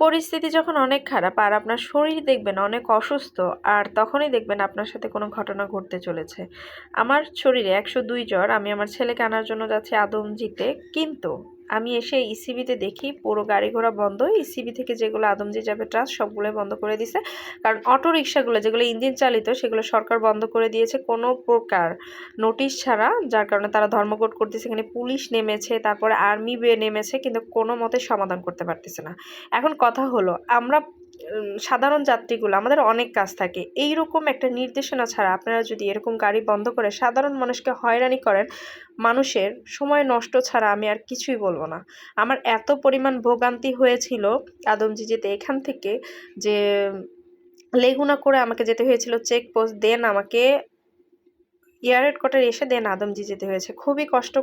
পরিস্থিতি যখন অনেক খারাপ আর আপনার শরীর দেখবেন অনেক অসুস্থ আর তখনই দেখবেন আপনার সাথে কোনো ঘটনা ঘটতে চলেছে। আমার শরীরে একশো দুই জ্বর, আমি আমার ছেলেকে আনার জন্য যাচ্ছি আদমজিতে, কিন্তু আমি এসে ইসিবিতে দেখি পুরো গাড়ি ঘোড়া বন্ধ। ইসিবি থেকে যেগুলো আদমজি যাবে ট্রাস সবগুলো বন্ধ করে দিছে। কারণ অটো রিক্সাগুলো যেগুলো ইঞ্জিন চালিত, সেগুলো সরকার বন্ধ করে দিয়েছে কোনো প্রকার নোটিশ ছাড়া। যার কারণে তারা ধর্মঘট করতেছে, এখানে পুলিশ নেমেছে, তারপরে আর্মি বেয়ে নেমেছে, কিন্তু কোনো মতে সমাধান করতে পারতেছে না। এখন কথা হলো, আমরা সাধারণ যাত্রীগুলো, আমাদের অনেক কাজ থাকে। এই রকম একটা নির্দেশনা ছাড়া আপনারা যদি এরকম গাড়ি বন্ধ করে সাধারণ মানুষকে হয়রানি করেন, মানুষের সময় নষ্ট ছাড়া আমি আর কিছুই বলব না। আমার এত পরিমাণ ভোগান্তি হয়েছিল আদমজি যেতে এখান থেকে যে, লেগুনা করে আমাকে যেতে হয়েছিল চেক পোস্ট দেন আমাকে এয়ার হেডকোয়ার্টার এসে দেন আদমজি যেতে হয়েছে। খুবই কষ্ট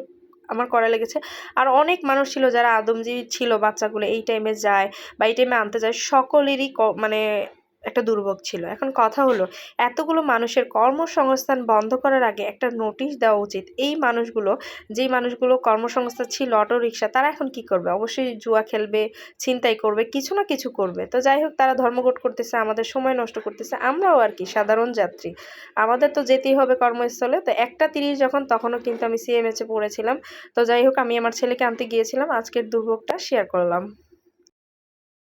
আমার করা লেগেছে। আর অনেক মানুষ ছিল যারা আদমজি ছিল, বাচ্চাগুলো এই টাইমে যায় বা এই টাইমে আনতে যায়, সকলেরই মানে একটা দুর্ভোগ ছিল। এখন কথা হলো, এতগুলো মানুষের কর্মসংস্থান বন্ধ করার আগে একটা নোটিশ দেওয়া উচিত। এই মানুষগুলো, যেই মানুষগুলো কর্মসংস্থান ছিল অটো রিক্সা তারা এখন কি করবে? অবশ্যই জুয়া খেলবে, ছিনতাই করবে, কিছু না কিছু করবে। তো যাই হোক, তারা ধর্মঘট করতেছে, আমাদের সময় নষ্ট করতেছে, আমরাও আর কি সাধারণ যাত্রী। আমাদের তো যেতেই হবে কর্মস্থলে। তো একটা তিরিশ যখন, তখনও কিন্তু আমি সিএমএচে পড়েছিলাম। তো যাই হোক, আমি আমার ছেলেকে আনতে গিয়েছিলাম। আজকের দুর্ভোগটা শেয়ার করলাম।